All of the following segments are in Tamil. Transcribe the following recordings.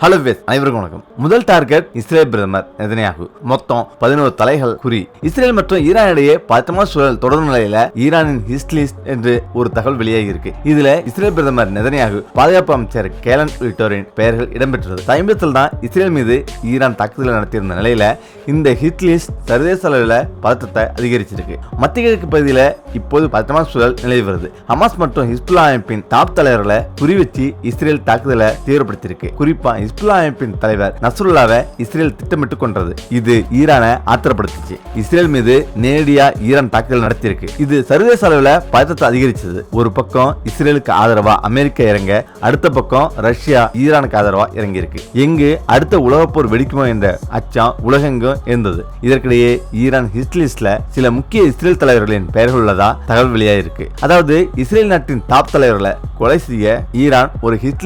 ஹலோ வேஸ் அனைவருக்கும் வணக்கம். முதல் டார்கெட் இஸ்ரேல் பிரதமர் நெதன்யாகு. மொத்தம் பதினோரு தலைகள் குறி. இஸ்ரேல் மற்றும் ஈரான் இடையே பதற்றமான சூழல் தொடரும் நிலையில ஈரானின் ஹிஸ்ட்லிஸ்ட் என்று ஒரு தகவல் வெளியாகி இருக்கு இதுல இஸ்ரேல் பிரதமர் நெதனியாகு பாதுகாப்பு அமைச்சர் கேலன் உள்ளிட்டோரின் பெயர்கள் இடம்பெற்றது சமீபத்தில் தான் இஸ்ரேல் மீது ஈரான் தாக்குதல் நடத்தியிருந்த நிலையில இந்த ஹிட்லிஸ்ட் சர்வதேச அளவில் பதற்றத்தை அதிகரிச்சிருக்கு. மத்திய கிழக்கு பகுதியில் இப்போது பதற்றமான சூழல் நிலவி வருது. ஹமாஸ் மற்றும் ஹிஸ்புல்லா அமைப்பின் தாப் தலைவர்களை குறிவச்சு இஸ்ரேல் தாக்குதலை தீவிரப்படுத்தியிருக்கு. குறிப்பா ஹிஸ்புல்லா அமைப்பின் தலைவர் நசுருல்லாவை இஸ்ரேல் திட்டமிட்டு கொன்றது. இது ஈரானை ஆத்திரப்படுத்துச்சு. இஸ்ரேல் மீது நேரடியா ஈரான் தாக்குதல் நடத்தியிருக்கு. இது சர்வதேச அளவில் பதட்டத்தை அதிகரிச்சது. ஒரு பக்கம் இஸ்ரேலுக்கு ஆதரவா அமெரிக்கா இறங்க அடுத்த பக்கம் ரஷ்யா ஈரானுக்கு ஆதரவா இறங்கி இருக்கு எங்கு அடுத்த உலகப்போர் வெடிக்குமோ என்ற அச்சம் உலகெங்கும் இருந்தது. இதற்கிடையே ஈரான் ஹிஸ்ட்லிஸ்ட்ல சில முக்கிய இஸ்ரேல் தலைவர்களின் பெயர்கள் உள்ளதா தகவல் வெளியாயிருக்கு. அதாவது இஸ்ரேல் நாட்டின் டாப் தலைவர்களை கொலை செய்ய ஈரான் ஒரு ஹிட்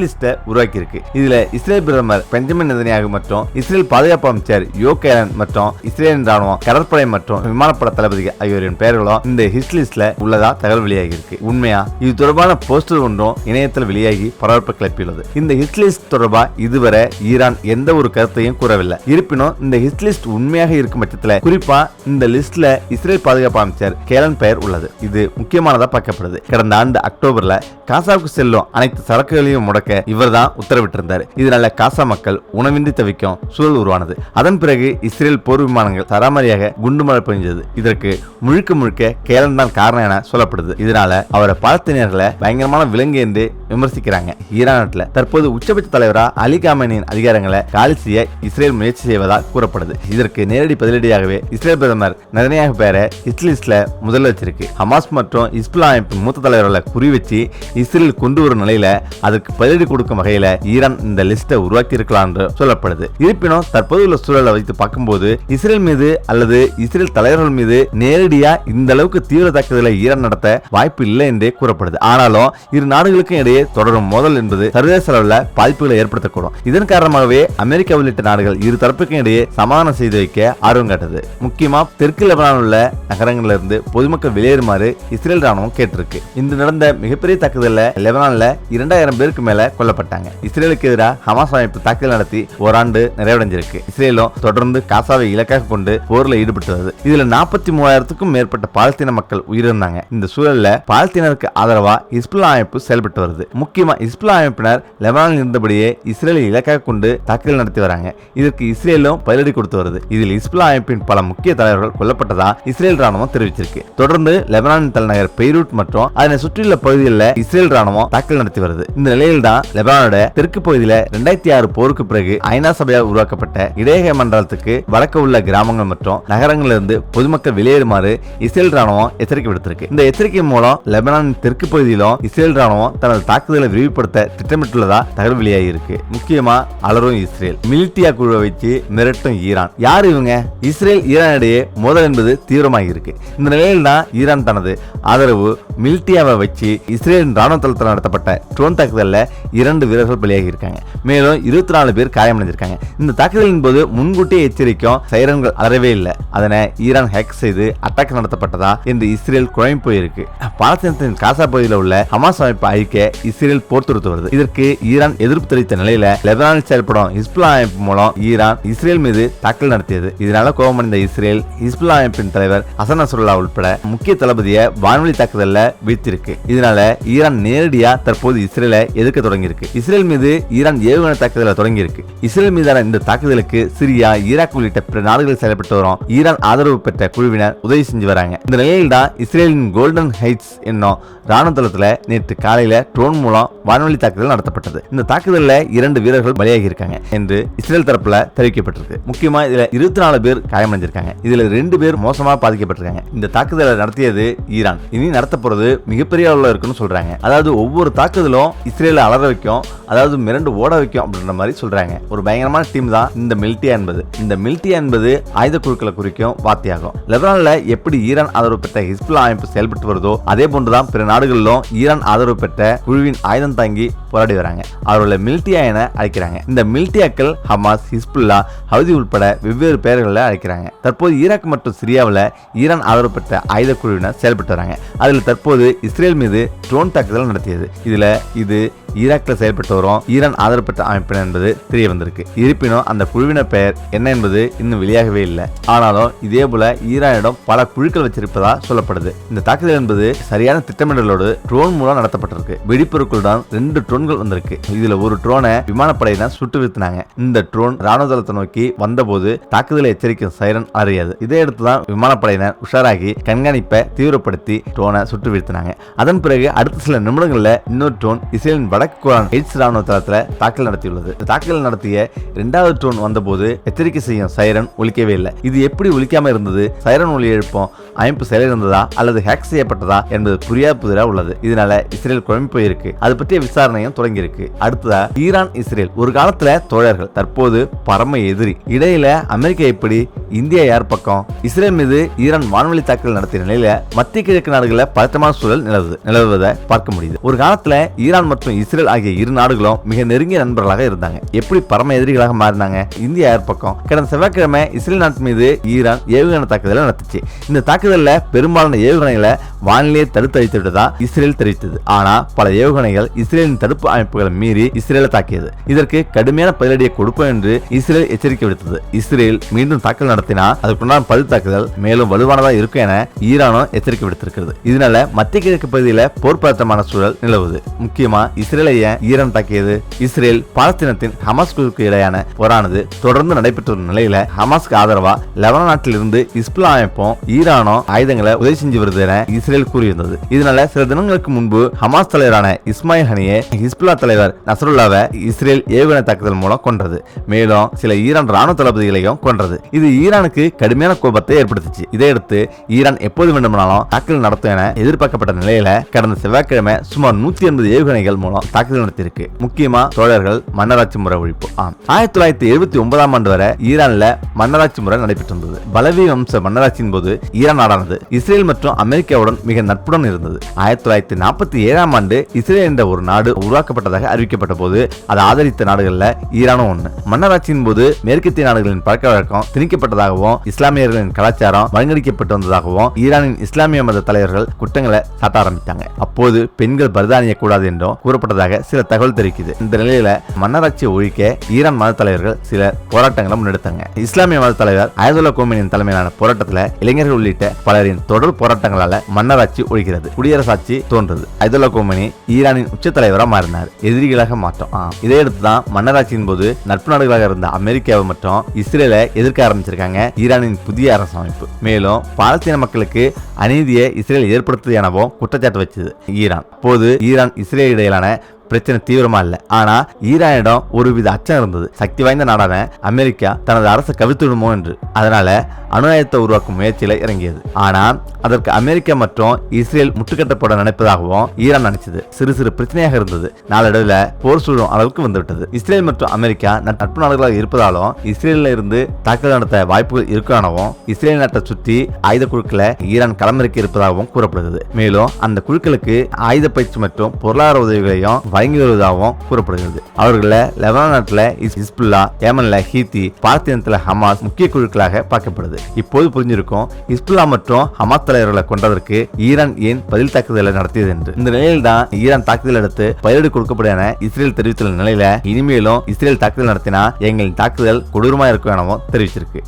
உருவாக்கி இருக்கு இதுல இஸ்ரேல் பிரதமர் பெஞ்சமின் நெதன்யாகு மற்றும் இஸ்ரேல் பாதுகாப்பு அமைச்சர் யோ கேலன் மற்றும் இஸ்ரேலின் ராணுவம் கடற்படை மற்றும் விமானப்பட தளபதி ஆகியோரின் பெயர்களும் இந்த ஹிட் லிஸ்ட்ல உள்ளதா தகவல் வெளியாகி இருக்கு உண்மையா? இது தொடர்பான போஸ்டர் ஒன்றும் இணையத்தில் வெளியாகி பரபரப்பு கிளப்பியுள்ளது. இந்த ஹிட் லிஸ்ட் தொடர்பா? இதுவரை ஈரான் எந்த ஒரு கருத்தையும் கூறவில்லை. இருப்பினும் இந்த ஹிட் லிஸ்ட் உண்மையாக இருக்கும் பட்சத்தில் குறிப்பா இந்த லிஸ்ட்ல இஸ்ரேல் பாதுகாப்பு அமைச்சர் கேலன் பெயர் உள்ளது. இது முக்கியமானதா பார்க்கப்படுது. கடந்த ஆண்டு அக்டோபர்ல காசாவுக்கு செல்லும் அனைத்து சரக்குகளையும் முடக்க இவர்தான் உத்தரவிட்டிருந்தார். இதனால காசா மக்கள் உணவின்றி தவிக்கும் சூழல் உருவானது. அதன் பிறகு இஸ்ரேல் போர் விமானங்கள் சராமரியாக குண்டுமழை பெஞ்சது இதற்கு முழுக்க முழுக்க கேலன் தான் காரணம் என சொல்லப்படுது. இதனால அவரை பாலஸ்தீனியர்களை பயங்கரமான விலங்கு என்று விமர்சிக்கிறாங்க. ஈரான் நாட்டில் தற்போது உச்சபட்ச தலைவரா அலி காமனியின் அதிகாரங்களை காலி செய்ய இஸ்ரேல் முயற்சி செய்வதாக கூறப்படுது. இதற்கு நேரடி பதிலடியாகவே இஸ்ரேல் பிரதமர் நதனியாக பேர இஸ்லிஸ்ட்ல முதல் வச்சிருக்கு. ஹமாஸ் மற்றும் இஸ்புல்லா அமைப்பின் மூத்த தலைவர்களை குறி வச்சு இஸ்ரேல் கொண்டு வரும் நிலையில அதுக்கு பதிலடி கொடுக்கும் வகையில ஈரான் இந்த லிஸ்ட்டை உருவாக்கி இருக்கலாம் என்று சொல்லப்படுது. இருப்பினும் தற்போதுள்ள சூழலை வைத்து பார்க்கும்போது இஸ்ரேல் மீது அல்லது இஸ்ரேல் தலைவர்கள் மீது நேரடியா இந்த அளவுக்கு தீவிர தாக்குதலை ஈரான் நடத்த வாய்ப்பு இல்லை என்றே கூறப்படுது. ஆனாலும் இரு நாடுகளுக்கும் இடையே தொடரும் மோதல் என்பது சர்வதேச அளவில் பாதிப்புகளை ஏற்படுத்தக்கூடும். இதன் காரணமாகவே அமெரிக்கா உள்ளிட்ட நாடுகள் இரு தரப்புக்கும் இடையே சமாதானம் செய்து வைக்க ஆர்வம் காட்டுது. முக்கியமா தெற்கு லெபனான் உள்ள நகரங்களிலிருந்து பொதுமக்கள் வெளியேறுமாறு இஸ்ரேல் ராணுவம் கேட்டிருக்கு. இன்று நடந்த மிகப்பெரிய தாக்குதலில் லெபனான்ல இரண்டாயிரம் பேருக்கு மேல கொல்லப்பட்டாங்க. இஸ்ரேலுக்கு எதிராக ஹமாஸ் அமைப்பு தாக்குதல் நடத்தி ஓராண்டு நிறைவடைஞ்சிருக்கு. இஸ்ரேலும் தொடர்ந்து காசாவை இலக்காக கொண்டு போர்ல ஈடுபட்டு வருது இதுல நாற்பத்தி மூவாயிரத்துக்கும் மேற்பட்ட பாலஸ்தீன மக்கள் உயிரிழந்தாங்க. இந்த சூழல்ல பாலஸ்தீனருக்கு ஆதரவா இஸ்புல்லா அமைப்பு செயல்பட்டு வருது. முக்கியமா இஸ்புல்லா அமைப்பினர் லெபனானில் இருந்தபடியே இஸ்ரேலை இலக்காக கொண்டு தாக்குதல் நடத்தி வராங்க. இதற்கு இஸ்ரேலும் பதிலடி கொடுத்து வருது. இதில் இஸ்புல்லா அமைப்பின் பல முக்கிய தலைவர்கள் கொல்லப்பட்டதா இஸ்ரேல் ராணுவம் தெரிவிச்சிருக்கு. தொடர்ந்து லெபனானின் தலைநகர் பெய்ரூட் மற்றும் அதனை சுற்றியுள்ள பகுதிகளில் இஸ்ரேல் ராணுவம் தாக்குதல் நடத்தி வருது. இந்த நிலையில் தான் லெபனானோட தெற்கு பகுதியில் ரெண்டாயிரத்தி ஆறு போருக்கு பிறகு ஐநா சபையால் உருவாக்கப்பட்ட இடையக மண்டலத்துக்கு வழக்க உள்ள கிராமங்கள் மற்றும் நகரங்களிலிருந்து பொதுமக்கள் வெளியேறுமாறு இஸ்ரேல் ராணுவம் எச்சரிக்கை விடுத்திருக்கு. இந்த எச்சரிக்கை மூலம் லெபனானின் தெற்கு பகுதியிலும் இஸ்ரேல் ராணுவம் தனது தாக்குதலை விரிவுபடுத்த திட்டமிட்டுள்ளதா தகவல் வெளியாகியிருக்கு. முக்கியமா அலரும் இஸ்ரேல். மிலிட்டியா குழுவை வச்சு மிரட்டும் ஈரான். யார் இவங்க? இஸ்ரேல் ஈரான் இடையே மோதல் என்பது தீவிரமாக இருக்கு இந்த நிலையில் தான் ஈரான் தனது ஆதரவு மிலிட்டியாவை வச்சு இஸ்ரேலின் ராணுவ தளத்தில் நடத்தப்பட்ட ட்ரோன் தாக்குதலில் இரண்டு வீரர்கள் பலியாகி இருக்காங்க மேலும் இருபத்தி நாலு பேர் காயமடைஞ்சிருக்காங்க இந்த தாக்குதலின் போது முன்கூட்டியே எச்சரிக்கும் சைரன்கள் அறவே இல்லை. அதனை ஈரான் ஹேக் செய்து அட்டாக் நடத்தப்பட்டதா என்று இஸ்ரேல் குழம்பு போயிருக்கு. பாலஸ்தீனத்தின் காசா பகுதியில் உள்ள ஹமாஸ் அமைப்பை அழிக்க இஸ்ரேல் போர் தொடுத்து வருது. இதற்கு ஈரான் எதிர்ப்பு தெரிவித்த நிலையில லெபனானில் செயல்படும் ஹிஸ்புல்லா அமைப்பு மூலம் ஈரான் இஸ்ரேல் மீது தாக்கல் நடத்தியது. இதனால கோபமடைந்த இஸ்ரேல் ஹிஸ்புல்லா அமைப்பின் தலைவர் ஹசன் அசுல்லா உட்பட முக்கிய தளபதியை வான்வழி தாக்குதல்ல வீழ்த்திருக்கு இதனால ஈரான் நேரடியா தற்போது இஸ்ரேலை எதிர்க்க தொடங்கியிருக்கு. இஸ்ரேல் மீது ஈரான் ஏவுகணை தாக்குதலை தொடங்கியிருக்கு. இஸ்ரேல் மீதான இந்த தாக்குதலுக்கு சிரியா ஈராக் உள்ளிட்ட பிற நாடுகளில் செயல்பட்டு வரும் ஈரான் ஆதரவு பெற்ற குழுவினர் உதவி செஞ்சு வராங்க. இந்த நிலையில் தான் இஸ்ரேலின் கோல்டன் ஹைட்ஸ் என்னும் ராணுவ தளத்துல நேற்று காலையில ட்ரோன் மூலம் வான்வழி தாக்குதல் நடத்தப்பட்டது. இந்த தாக்குதலில் இரண்டு வீரர்கள் பலியாகி இருக்காங்க என்று இஸ்ரேல் தரப்புல தெரிவிக்கப்பட்டிருக்கு. முக்கியமா இதுல இருபத்தி நாலு பேர் காயமடைஞ்சிருக்காங்க. இதுல ரெண்டு பேர் மோசமா பாதிக்கப்பட்டிருக்காங்க. இந்த தாக்குதலை நடத்தியது ஈரான். இனி நடத்த போறது மிகப்பெரிய அளவில் இருக்குன்னு சொல்றாங்க. அதாவது ஒவ்வொரு தாக்குதலும் இஸ்ரேல அலற வைக்கும் அதாவது மிரண்டு ஓட வைக்கும் அப்படின்ற மாதிரி சொல்றாங்க. ஒரு பயங்கரமான டீம் தான் இந்த மில்டியா என்பது. இந்த மில்டியா என்பது ஆயுத குழுக்களை குறிக்கும் வார்த்தையாகும். லெபனான்ல எப்படி ஈரான் ஆதரவு பெற்ற ஹிஸ்புல்லா அமைப்பு செயல்பட்டு வருதோ அதே போன்றுதான் பிற நாடுகளிலும் ஈரான் ஆதரவு பெற்ற குழுவின் ஆயுதம் தாங்கி போராடி வராங்க. அவர்களை மில்டியா என அழைக்கிறாங்க. இந்த மில்டியாக்கள் ஹமாஸ் ஹிஸ்புல்லா ஹவுதி உட்பட வெவ்வேறு பெயர்களில் அழைக்கிறாங்க. தற்போது ஈராக் மற்றும் சிரியாவில் ஈரான் ஆதரவு பெற்ற ஆயுத குழுவினர் செயல்பட்டு வராங்க. அதில் தற்போது இஸ்ரேல் மீது ட்ரோன் தாக்குதல் நடத்தியது. இதில் இது ஈராக்கில் செயல்பட்டு வரும் ஈரான் ஆதரவு பெற்ற அமைப்பினர் என்பது தெரிய வந்திருக்கு. இருப்பினும் அந்த குழுவினர் பெயர் என்ன என்பது இன்னும் வெளியாகவே இல்லை. ஆனாலும் இதே போல ஈரானிடம் பல குழுக்கள் வச்சிருப்பதாக சொல்லப்படுது. இந்த தாக்குதல் என்பது சரியான திட்டமிடலோடு ட்ரோன் மூலம் நடத்தப்பட்டிருக்கு. வெடிப்பு வெடிப்பொருட்களுடன் ரெண்டு ட்ரோன்கள் வந்திருக்கு. இதுல ஒரு ட்ரோனை விமானப்படையினர் சுட்டு வீழ்த்தினாங்க. இந்த ட்ரோன் ராணுவ தளத்தை நோக்கி வந்தபோது தாக்குதலை எச்சரிக்கும் சைரன் அறியாது இதையடுத்து தான் விமானப்படையினர் உஷாராகி கண்காணிப்பை தீவிரப்படுத்தி ட்ரோனை சுட்டு வீழ்த்தினாங்க. அதன் பிறகு அடுத்த சில நிமிடங்களில் இன்னொரு ட்ரோன் இஸ்ரேலின் வடக்கு கோலான் எய்ட்ஸ் ராணுவ தளத்தில் தாக்குதல் நடத்தியுள்ளது. தாக்கல் தாக்குதல் நடத்திய இரண்டாவது ட்ரோன் வந்தபோது எச்சரிக்கை செய்யும் சைரன் ஒழிக்கவே இல்லை. இது எப்படி ஒழிக்காம இருந்தது? சைரன் ஒளி எழுப்பும் அமைப்பு செயலிழந்ததா? அல்லது ஹேக் செய்யப்பட்டதா? என்பது புரியாத புதிராக உள்ளது. இதனால இஸ்ரேல் குழம்பு போயிருக்கு. இருக்கு. அது பற்றிய விசாரணையும் தொடங்கி இருக்கு அடுத்ததா ஈரான் இஸ்ரேல். ஒரு காலத்துல தோழர்கள் தற்போது பரம எதிரி. இடையில அமெரிக்கா எப்படி இந்தியா யார் பக்கம்? இஸ்ரேல் மீது ஈரான் வான்வழி தாக்குதல் நடத்திய நிலையில மத்திய கிழக்கு நாடுகளில் பதட்டமான சூழல் நிலவுது நிலவுவதை பார்க்க முடியுது. ஒரு காலத்துல ஈரான் மற்றும் இஸ்ரேல் ஆகிய இரு நாடுகளும் மிக நெருங்கிய நண்பர்களாக இருந்தாங்க. எப்படி பரம எதிரிகளாக மாறினாங்க? இந்தியா யார் பக்கம்? கடந்த செவ்வாய்க்கிழமை இஸ்ரேல் நாட்டு மீது ஈரான் ஏவுகணை தாக்குதலை நடத்துச்சு. இந்த தாக்குதல்ல பெரும்பாலான ஏவுகணைகளை வானிலையை தடுத்து அழித்து விட்டதா இஸ்ரேல் தெரிவித்தது. ஆனா பல ஏவுகணைகள் இஸ்ரேலின் தடுப்பு அமைப்புகளை மீறி இஸ்ரேலை தாக்கியது. இதற்கு கடுமையான பதிலடியை கொடுப்போம் என்று இஸ்ரேல் எச்சரிக்கை விடுத்தது. இஸ்ரேல் மீண்டும் தாக்குதல் நடத்தினா அதற்குண்டான பதில் தாக்குதல் மேலும் வலுவானதா இருக்கும் என ஈரானும் எச்சரிக்கை விடுத்திருக்கிறது. இதனால மத்திய கிழக்கு பகுதியில் போர் சூழல் நிலவுது. முக்கியமா இஸ்ரேலை ஏன் ஈரான் தாக்கியது? இஸ்ரேல் பாலஸ்தீனத்தின் ஹமாஸ் குழுக்கு இடையான போரானது தொடர்ந்து நடைபெற்று வரும் நிலையில ஹமாஸ்க்கு ஆதரவா லெபனான் நாட்டிலிருந்து இஸ்புலா அமைப்பும் ஈரானும் ஆயுதங்களை உதவி செஞ்சு வருது என இஸ்ரேல் கூறியிருந்தது. இதனால சில தினங்களுக்கு முன்பு ஹமாஸ் தலைவரான இஸ்மாயில் ஹனியே ஹிஸ்புல்லா தலைவர் நசருல்லாவை இஸ்ரேல் ஏவுகணை தாக்குதல் மூலம் கொன்றது. மேலும் சில ஈரான் ராணுவ தளபதிகளையும் கொன்றது. இது ஈரானுக்கு கடுமையான கோபத்தை ஏற்படுத்துச்சு. இதையடுத்து ஈரான் எப்போது வேண்டுமானாலும் தாக்குதல் நடத்தும் என எதிர்பார்க்கப்பட்ட நிலையில கடந்த செவ்வாய்க்கிழமை சுமார் நூத்தி எண்பது ஏவுகணைகள் மூலம் தாக்குதல் நடத்தியிருக்கு. முக்கியமா தோழர்கள் மன்னராட்சி முறை ஒழிப்பு. ஆம். ஆயிரத்தி தொள்ளாயிரத்தி எழுபத்தி ஒன்பதாம் ஆண்டு வரை ஈரான்ல மன்னராட்சி முறை நடைபெற்று வந்தது பலவி வம்ச மன்னராட்சியின் போது ஈரான் நாடானது இஸ்ரேல் மற்றும் அமெரிக்காவுடன் மிக நட்புடன் இருந்தது. ஆயிரத்தி தொள்ளாயிரத்தி நாற்பத்தி ஏழாம் ஆண்டு இஸ்ரேல் என்ற ஒரு நாடு. உருவாக்கப்பட்டதாக அறிவிக்கப்பட்ட போது அதை ஆதரித்த நாடுகள்ல ஈரானும் ஒன்று மன்னராட்சியின் போது மேற்கத்திய நாடுகளின் பழக்க வழக்கம் திணிக்கப்பட்டதாகவும் இஸ்லாமியர்களின் கலாச்சாரம் மழுங்கடிக்கப்பட்டு வந்ததாகவும் ஈரானின் இஸ்லாமிய மத தலைவர்கள் குற்றங்களை சாட்ட ஆரம்பித்தாங்க. அப்போது பெண்கள் பரிதானிய கூடாது என்றும் கூறப்பட்டதாக சில தகவல் தெரிவிக்குது. இந்த நிலையில மன்னராட்சியை ஒழிக்க ஈரான் மத தலைவர்கள் சில போராட்டங்களை முன்னெடுத்தாங்க. இஸ்லாமிய மத தலைவர் அயதுல்லா கோமினின் தலைமையிலான போராட்டத்தில் இளைஞர்கள் உள்ளிட்ட பலரின் தொடர் போராட்டங்களால மன்னராட்சி ஒழிக்கிறது. குடியரசாட்சி தோன்றது. அயதுல்லா கோமினி ஈரானின் உச்ச தலைவராக மாறினார். எதிரிகளாக மாற்றம். இதையடுத்து தான் மன்னராட்சியின் போது நட்பு நாடுகளாக இருந்த அமெரிக்காவை மற்றும் இஸ்ரேலை எதிர்க்க ஆரம்பிச்சிருக்காங்க ஈரானின் புதிய அரசமைப்பு. மேலும் பாலஸ்தீன மக்களுக்கு அநீதியை இஸ்ரேல் ஏற்படுத்தது எனவும் குற்றச்சாட்டு வச்சது ஈரான். அப்போது ஈரான் இஸ்ரேல் இடையிலான பிரச்சனை தீவிரமா இல்ல. ஆனா ஈரானிடம் ஒருவித அச்சம் இருந்தது. சக்தி வாய்ந்த நாடான அமெரிக்கா தனது அரசை கவிழ்த்துவிடுமோ என்று. அதனால அணு ஆயுதத்தை உருவாக்கும் முயற்சியில இறங்கியது. ஆனா அதற்கு அமெரிக்கா மற்றும் இஸ்ரேல் முட்டுக்கட்டப்பட நினைப்பதாகவும் ஈரான் நினைச்சது. சிறு சிறு பிரச்சனையாக இருந்தது. நாளடைவில் போர் சூழும் அளவுக்கு வந்துவிட்டது. இஸ்ரேல் மற்றும் அமெரிக்கா நட்பு நாடுகளாக இருப்பதாலும் இஸ்ரேலில் இருந்து தாக்குதல் நடத்த வாய்ப்புகள் இருக்கானவும் இஸ்ரேல் நாட்டை சுற்றி ஆயுத குழுக்களை ஈரான் களமிறக்கி இருப்பதாகவும் கூறப்படுகிறது. மேலும் அந்த குழுக்களுக்கு ஆயுத பயிற்சி மற்றும் பொருளாதார உதவிகளையும் வழங்கி வருவதாகவும் கூறப்படுகிறது. அவர்களை லெபனான் நாட்டில் ஹிஸ்புல்லா ஏமன்ல ஹீத்தி பாலஸ்தீனத்தில் ஹமாஸ் முக்கிய குழுக்களாக பார்க்கப்படுது. இப்போது புரிஞ்சிருக்கும் இஸ்புல்லா மற்றும் ஹமாஸ் தலைவர்களை கொண்டதற்கு ஈரான் ஏன் பதில் தாக்குதலை நடத்தியது என்று. இந்த நிலையில் தான் ஈரான் தாக்குதல் அடுத்து பதிலடி கொடுக்கப்படும் என இஸ்ரேல் தெரிவித்துள்ள நிலையில இனிமேலும் இஸ்ரேல் தாக்குதல் நடத்தினா எங்களின் தாக்குதல் கொடூரமா இருக்கும் எனவும் தெரிவிச்சிருக்கு.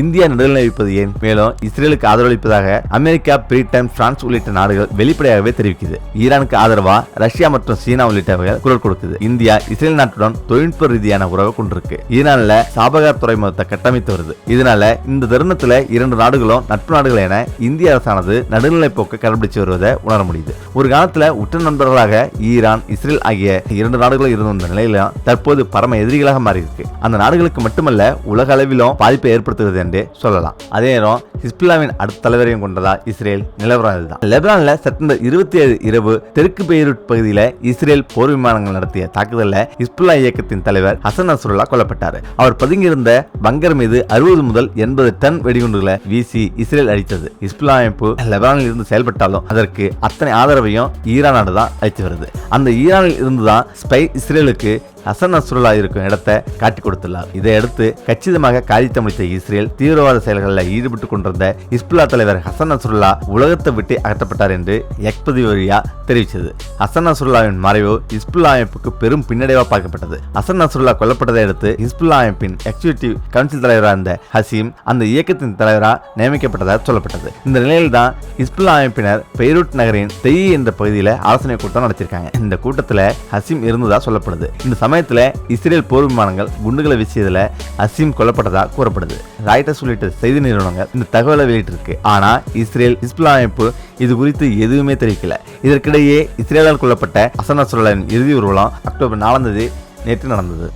இந்தியா நடுநிலை வைப்பது ஏன்? மேலும் இஸ்ரேலுக்கு ஆதரவளிப்பதாக அமெரிக்கா பிரிட்டன் பிரான்ஸ் உள்ளிட்ட நாடுகள் வெளிப்படையாகவே தெரிவிக்குது. ஈரானுக்கு ஆதரவா ரஷ்யா மற்றும் சீனா உள்ளிட்ட உள்ளிட்டவைகள் குரல் கொடுக்குது இந்தியா இஸ்ரேல் நாட்டுடன் தொழில்நுட்ப ரீதியான உறவை கொண்டிருக்கு. இதனால சாபகார் துறைமுகத்தை கட்டமைத்து வருது. இதனால இந்த தருணத்துல இரண்டு நாடுகளும் நட்பு நாடுகள் என இந்திய அரசானது நடுநிலை போக்கு கடைபிடிச்சு வருவதை உணர முடியுது. ஒரு காலத்துல உற்ற நண்பர்களாக ஈரான் இஸ்ரேல் ஆகிய இரண்டு நாடுகளும் இருந்து வந்த நிலையில தற்போது பரம எதிரிகளாக மாறி இருக்கு அந்த நாடுகளுக்கு மட்டுமல்ல உலக அளவிலும் பாதிப்பை ஏற்படுத்துகிறது என்று சொல்லலாம். அதே நேரம் ஹிஸ்புல்லாவின் அடுத்த தலைவரையும் கொண்டதா இஸ்ரேல் நிலவரம் இதுதான். லெபனான்ல செப்டம்பர் இருபத்தி ஏழு இரவு தெற்கு பெய்ரூட் பகுதியில் இஸ்ரேல் போர் விமானங்கள் நடத்திய தாக்குதலில் இஸ்புல்லா இயக்கத்தின் தலைவர் ஹசன் நஸ்ருல்லா கொல்லப்பட்டார். அவர் பதுங்கியிருந்த பங்கர் மீது அறுபது முதல் எண்பது டன் வெடிகுண்டுகளை வீசி இஸ்ரேல் அழித்தது. இஸ்புல்லா அமைப்பு லெபனானில் இருந்து செயல்பட்டாலும் அதற்கு அத்தனை ஆதரவையும் ஈரான் நாடு தான் அளித்து வருது. அந்த ஈரானில் இருந்துதான் ஸ்பை இஸ்ரேலுக்கு ஹசன் நஸ்ருல்லா இருக்கும் இடத்தை காட்டி கொடுத்துள்ளார். இதையடுத்து கச்சிதமாக காரியத்தை முடித்த இஸ்ரேல் தீவிரவாத செயல்களில் ஈடுபட்டு கொண்டிருந்த இஸ்புல்லா தலைவர் ஹசன் நஸ்ருல்லா உலகத்தை விட்டு அகற்றப்பட்டார் என்று எக்ஸ் வழியா தெரிவித்தது. ஹசன் நஸ்ருல்லாவின் மறைவு இஸ்புல்லா அமைப்புக்கு பெரும் பின்னடைவாக பார்க்கப்பட்டது. ஹசன் நஸ்ருல்லா கொல்லப்பட்டதை அடுத்து இஸ்புல்லா அமைப்பின் எக்ஸிகியூட்டிவ் கவுன்சில் தலைவராக இருந்த ஹசீம் அந்த இயக்கத்தின் தலைவராக நியமிக்கப்பட்டதாக சொல்லப்பட்டது. இந்த நிலையில் தான் அமைப்பினர் பெய்ரூட் நகரின் தெய் என்ற பகுதியில் ஆலோசனை கூட்டம் நடத்திருக்காங்க இந்த கூட்டத்தில் ஹசீம் இருந்ததாக சொல்லப்படுது. இந்த சமயத்தில் இஸ்ரேல் போர் விமானங்கள் குண்டுகளை வீசியதில் அசீம் கொல்லப்பட்டதாக கூறப்படுது. ராய்டர்ஸ் உள்ளிட்ட செய்தி நிறுவனங்கள் இந்த தகவலை வெளியிட்டிருக்கு. ஆனால் இஸ்ரேல் இஸ்லா அமைப்பு இது குறித்து எதுவுமே தெரிவிக்கல. இதற்கிடையே இஸ்ரேலால் கொல்லப்பட்ட அசன் நஸ்ருல்லாவின் இறுதி ஊர்வலம் அக்டோபர் நாலாம் தேதி நேற்று நடந்தது.